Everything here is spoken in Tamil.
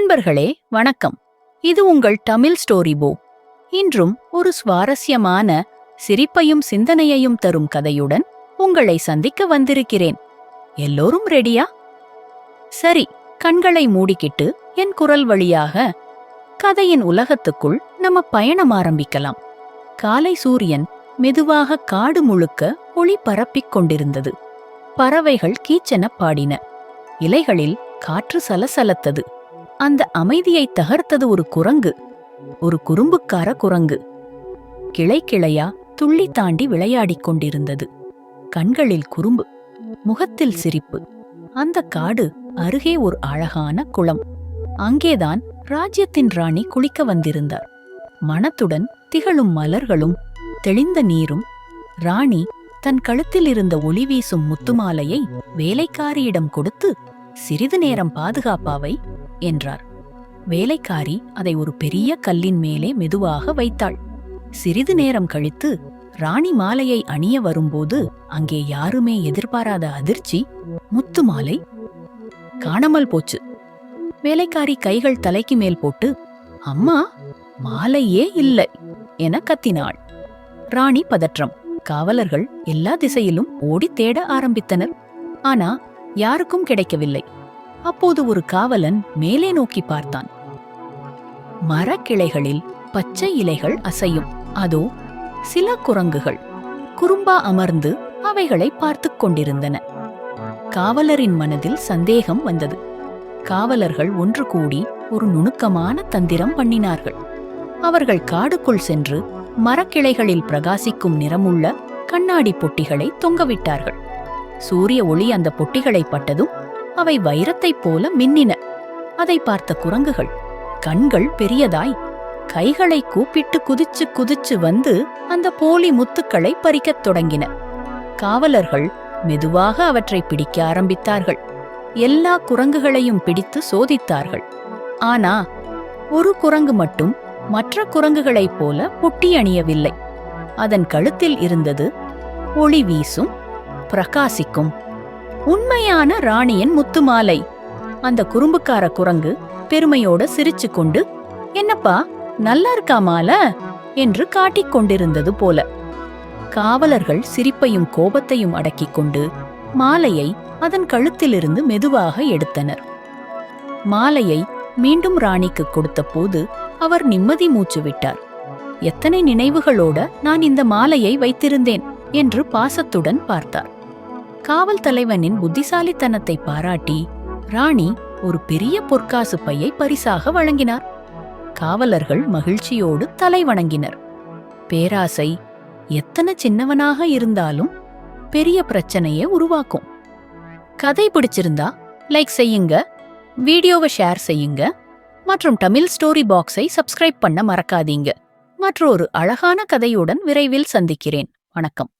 நண்பர்களே வணக்கம். இது உங்கள் தமிழ் ஸ்டோரி போ. இன்றும் ஒரு சுவாரஸ்யமான சிரிப்பையும் சிந்தனையையும் தரும் கதையுடன் உங்களை சந்திக்க வந்திருக்கிறேன். எல்லோரும் ரெடியா? சரி கண்களை மூடிக்கிட்டு என் குரல் வழியாக கதையின் உலகத்துக்குள் நம்ம பயணம் ஆரம்பிக்கலாம். காலை சூரியன் மெதுவாக காடு முழுக்க ஒளி பரப்பிக் கொண்டிருந்தது. பறவைகள் கீச்சென பாடின. இலைகளில் காற்று சலசலத்தது. அந்த அமைதியை தகர்த்தது ஒரு குரங்கு ஒரு குறும்புக்கார குரங்கு. கிளை கிளையா துள்ளி தாண்டி விளையாடிக் கொண்டிருந்தது. கண்களில் குறும்பு முகத்தில் சிரிப்பு. அந்த காடு அருகே ஒரு அழகான குளம். அங்கேதான் ராஜ்யத்தின் ராணி குளிக்க வந்திருந்தார். மனத்துடன் திகழும் மலர்களும் தெளிந்த நீரும் ராணி தன் கழுத்தில் இருந்த ஒளி வீசும் முத்துமாலையை வேலைக்காரியிடம் கொடுத்து சிறிது நேரம் பாதுகாப்பாவை என்றார். வேலைக்காரி அதை ஒரு பெரிய கல்லின் மேலே மெதுவாக வைத்தாள். சிறிது நேரம் கழித்து ராணி மாலையை அணிய வரும்போது அங்கே யாருமே எதிர்பாராத அதிர்ச்சி முத்து மாலை காணாமல் போச்சு. வேலைக்காரி கைகள் தலைக்கு மேல் போட்டு அம்மா மாலையே இல்லை என கத்தினாள். ராணி பதற்றம். காவலர்கள் எல்லா திசையிலும் ஓடி தேட ஆரம்பித்தனர். ஆனா யாருக்கும் கிடைக்கவில்லை. அப்போது ஒரு காவலன் மேலே நோக்கி பார்த்தான். மரக்கிளைகளில் பச்சை இலைகள் அசையும். அதோ சில குரங்குகள். குறும்பா அமர்ந்து அவைகளை பார்த்துக் கொண்டிருந்தன. காவலரின் மனதில் சந்தேகம் வந்தது. காவலர்கள் ஒன்று கூடி ஒரு நுணுக்கமான தந்திரம் பண்ணினார்கள். அவர்கள் காடுக்குள் சென்று மரக்கிளைகளில் பிரகாசிக்கும் நிறமுள்ள கண்ணாடி பொட்டிகளை தொங்கவிட்டார்கள். சூரிய ஒளி அந்த பொட்டிகளை பட்டதும் அவை வைரத்தைப் போல மின்னின. அதை பார்த்த குரங்குகள் கண்கள் பெரியதாய் கைகளை கூப்பிட்டு குதிச்சு குதிச்சு வந்து அந்த போலி முத்துக்களை பறிக்கத் தொடங்கின. காவலர்கள் மெதுவாக அவற்றை பிடிக்க ஆரம்பித்தார்கள். எல்லா குரங்குகளையும் பிடித்து சோதித்தார்கள். ஆனா ஒரு குரங்கு மட்டும் மற்ற குரங்குகளைப் போல பொட்டி அணியவில்லை. அதன் கழுத்தில் இருந்தது ஒளி வீசும் பிரகாசிக்கும். உண்மையான ராணியின் முத்துமாலை. அந்த குறும்புக்கார குரங்கு பெருமையோட சிரிச்சு கொண்டு என்னப்பா நல்லா இருக்கா மால என்று காட்டிக் கொண்டிருந்தது போல. காவலர்கள் சிரிப்பையும் கோபத்தையும் அடக்கிக் கொண்டு மாலையை அதன் கழுத்திலிருந்து மெதுவாக எடுத்தனர். மாலையை மீண்டும் ராணிக்கு கொடுத்தபோது அவர் நிம்மதி மூச்சு விட்டார் எத்தனை நினைவுகளோட நான் இந்த மாலையை வைத்திருந்தேன் என்று பாசத்துடன் பார்த்தார். காவல் தலைவனின் புத்திசாலித்தனத்தை பாராட்டி ராணி ஒரு பெரிய பொற்காசு பையை பரிசாக வழங்கினார். காவலர்கள் மகிழ்ச்சியோடு தலை வணங்கினர். பேராசை எத்தனை சின்னவனாக இருந்தாலும் பெரிய பிரச்சனையை உருவாக்கும். கதை பிடிச்சிருந்தா லைக் செய்யுங்க வீடியோவை ஷேர் செய்யுங்க மற்றும் தமிழ் ஸ்டோரி பாக்ஸை சப்ஸ்கிரைப் பண்ண மறக்காதீங்க. மற்றொரு அழகான கதையுடன் விரைவில் சந்திக்கிறேன். வணக்கம்.